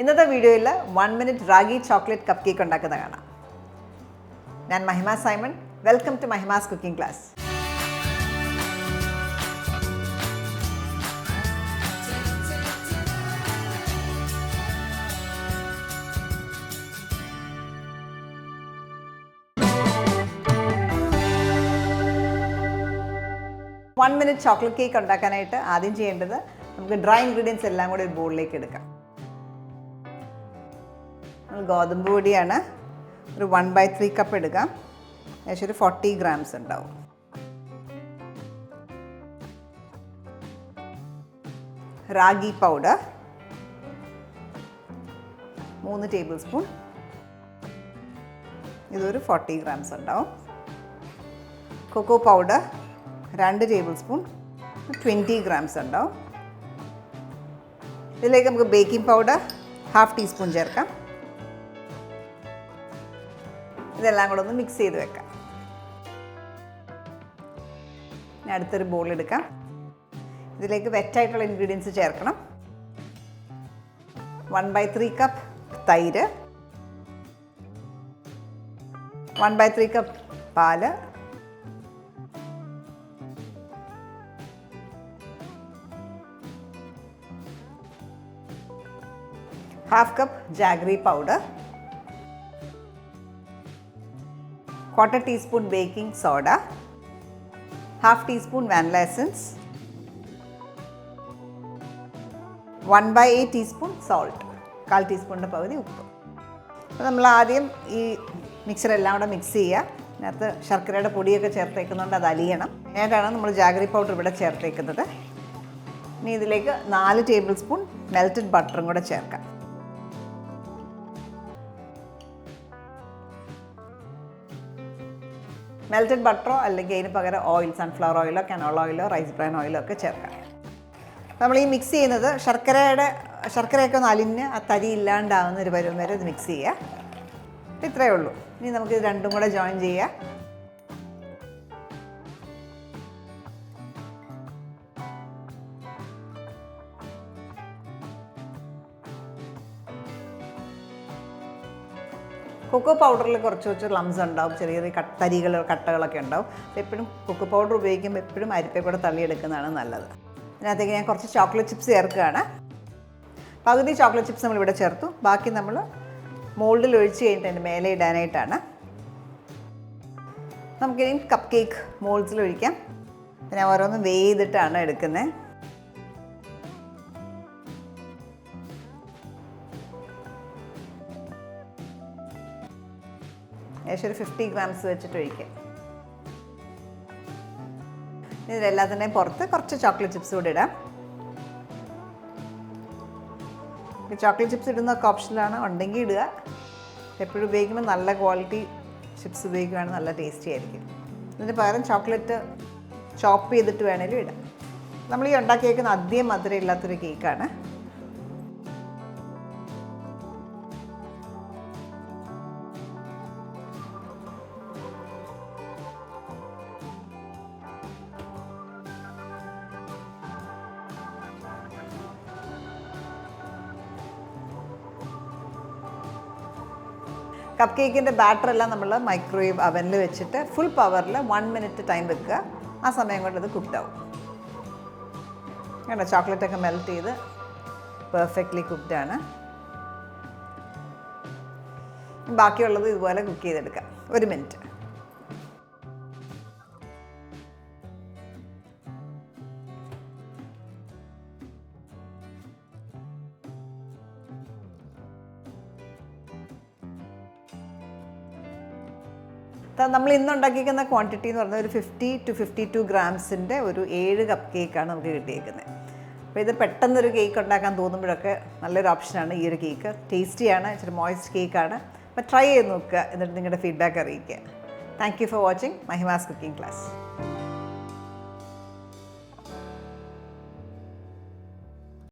ഇന്നത്തെ വീഡിയോയിൽ one minute ragi chocolate cup cake ഉണ്ടാക്കുന്ന കാണാം. ഞാൻ Mahima Simon. Welcome to Mahima's cooking class one minute chocolate cake ഉണ്ടാക്കാനായിട്ട് ആദ്യം ചെയ്യേണ്ടത് നമുക്ക് ഡ്രൈ ഇൻഗ്രീഡിയൻസ് എല്ലാം കൂടി ഒരു ബോളിലേക്ക് എടുക്കാം. ഗോതമ്പ് പൊടിയാണ് ഒരു വൺ ബൈ ത്രീ കപ്പ് എടുക്കാം ഏകദേശം ഒരു ഫോർട്ടി ഗ്രാംസ് ഉണ്ടാവും. റാഗി പൗഡർ മൂന്ന് ടേബിൾ സ്പൂൺ ഇതൊരു ഫോർട്ടി ഗ്രാംസ് ഉണ്ടാവും. കൊക്കോ പൗഡർ രണ്ട് ടേബിൾ സ്പൂൺ ട്വന്റി ഗ്രാംസ് ഉണ്ടാവും. ഇതിലേക്ക് നമുക്ക് ബേക്കിംഗ് പൗഡർ ഹാഫ് ടീസ്പൂൺ ചേർക്കാം. ഇതെല്ലാം കൂടെ ഒന്ന് മിക്സ് ചെയ്ത് വെക്കാം. ഇനി അടുത്തൊരു ബോൾ എടുക്കാം. ഇതിലേക്ക് വെറ്റായിട്ടുള്ള ഇൻഗ്രീഡിയൻസ് ചേർക്കണം. വൺ ബൈ ത്രീ കപ്പ് തൈര്. വൺ ബൈ ത്രീ കപ്പ് പാൽ. Half cup jaggery powder quarter teaspoon baking soda, half teaspoon vanilla essence, 1 by 8 teaspoon salt, കാൽ ടീസ്പൂണിന്റെ പകുതി ഉപ്പ്. അപ്പോൾ നമ്മൾ ആദ്യം ഈ മിക്സർ എല്ലാം കൂടെ മിക്സ് ചെയ്യുക. അതിനകത്ത് ശർക്കരയുടെ പൊടിയൊക്കെ ചേർത്തേക്കുന്നതുകൊണ്ട് അത് അലിയണം. അതിനായിട്ടാണ് നമ്മൾ ജാഗ്രി പൗഡർ ഇവിടെ ചേർത്തേക്കുന്നത്. ഇനി ഇതിലേക്ക് നാല് ടേബിൾ സ്പൂൺ മെൽറ്റഡ് ബട്ടറും കൂടെ ചേർക്കാം. മെൽറ്റഡ് ബട്ടറോ അല്ലെങ്കിൽ അതിന് പകരം ഓയിൽ സൺഫ്ലവർ ഓയിലോ കനോൾ ഓയിലോ റൈസ് ബ്രാൻ ഓയിലോ ഒക്കെ ചേർക്കാം. നമ്മൾ ഈ മിക്സ് ചെയ്യുന്നത് ശർക്കരയുടെ ശർക്കരയൊക്കെ ഒന്ന് അലിഞ്ഞ് ആ തരി ഇല്ലാണ്ടാവുന്ന ഒരു പരുവം വരെ ഇത് മിക്സ് ചെയ്യുക. ഇത്രയേ ഉള്ളൂ. ഇനി നമുക്ക് ഇത് രണ്ടും കൂടെ ജോയിൻ ചെയ്യാം കൊക്കോ പൗഡറിൽ കുറച്ച് കുറച്ച് ലംസ് ഉണ്ടാവും. ചെറിയ ചെറിയ കട്ടരികൾ കട്ടകളൊക്കെ ഉണ്ടാവും. എപ്പോഴും കൊക്കോ പൗഡർ ഉപയോഗിക്കുമ്പോൾ എപ്പോഴും അരിപ്പക്കൂടെ തള്ളിയെടുക്കുന്നതാണ് നല്ലത്. അതിനകത്തേക്ക് ഞാൻ കുറച്ച് ചോക്ലേറ്റ് ചിപ്സ് ചേർക്കുകയാണ്. പകുതി ചോക്ലേറ്റ് ചിപ്സ് നമ്മൾ ഇവിടെ ചേർത്തു. ബാക്കി നമ്മൾ മോൾഡിൽ ഒഴിച്ച് കഴിഞ്ഞിട്ട് അതിന്റെ മേലെ ഇടാനായിട്ടാണ്. നമുക്കിനി കപ്പ് കേക്ക് മോൾഡ്സിൽ ഒഴിക്കാം. ഞാൻ ഓരോന്നും വേ ചെയ്തിട്ടാണ് എടുക്കുന്നത് ഏകദേശം ഒരു ഫിഫ്റ്റി ഗ്രാംസ് വെച്ചിട്ട് ഒഴിക്കാം. ഇതിലെല്ലാത്തിന്റെയും പുറത്ത് കുറച്ച് ചോക്ലേറ്റ് ചിപ്സ് കൂടി ഇടാം. ചോക്ലേറ്റ് ചിപ്സ് ഇടുന്നതൊക്കെ ഓപ്ഷനിലാണ് ഉണ്ടെങ്കിൽ ഇടുക. എപ്പോഴും ഉപയോഗിക്കുമ്പോൾ നല്ല ക്വാളിറ്റി ചിപ്സ് ഉപയോഗിക്കുകയാണെങ്കിൽ നല്ല ടേസ്റ്റി ആയിരിക്കും. ഇതിന് പകരം ചോക്ലേറ്റ് ചോപ്പ് ചെയ്തിട്ട് വേണേലും ഇടാം. നമ്മൾ ഈ ഉണ്ടാക്കിയേക്കുന്ന അധികം മധുരം ഇല്ലാത്തൊരു കേക്കാണ് കപ്പ് കേക്കിന്റെ ബാറ്റർ എല്ലാം നമ്മൾ മൈക്രോവേവ് അവനിൽ വെച്ചിട്ട് ഫുൾ പവറിൽ വൺ മിനിറ്റ് ടൈം വെക്കുക. ആ സമയം കൊണ്ട് ഇത് കുക്ക്ഡാവും ആവും. കണ്ടോ? ചോക്ലേറ്റ് ഒക്കെ മെൽറ്റ് ചെയ്ത് പെർഫെക്റ്റ്ലി കുക്ക്ഡ് ആണ്. ബാക്കിയുള്ളത് ഇതുപോലെ കുക്ക് ചെയ്തെടുക്കാം. ഒരു മിനിറ്റ് നമ്മൾ ഇന്ന് ഉണ്ടാക്കിയിരിക്കുന്ന ക്വാണ്ടിറ്റി എന്ന് പറഞ്ഞാൽ ഒരു ഫിഫ്റ്റി ടു ഫിഫ്റ്റി ടു ഗ്രാംസിന്റെ ഒരു ഏഴ് കപ്പ് കേക്കാണ് നമുക്ക് കിട്ടിയേക്കുന്നത്. അപ്പോൾ ഇത് പെട്ടെന്നൊരു കേക്ക് ഉണ്ടാക്കാൻ തോന്നുമ്പോഴൊക്കെ നല്ലൊരു ഓപ്ഷനാണ് ഈ ഒരു കേക്ക് ടേസ്റ്റിയാണ് ഇച്ചിരി മോയിസ്റ്റ് കേക്കാണ് അപ്പോൾ ട്രൈ ചെയ്ത് നോക്കുക എന്നിട്ട് നിങ്ങളുടെ ഫീഡ്ബാക്ക് അറിയിക്കുക. Thank you for watching Mahima's cooking class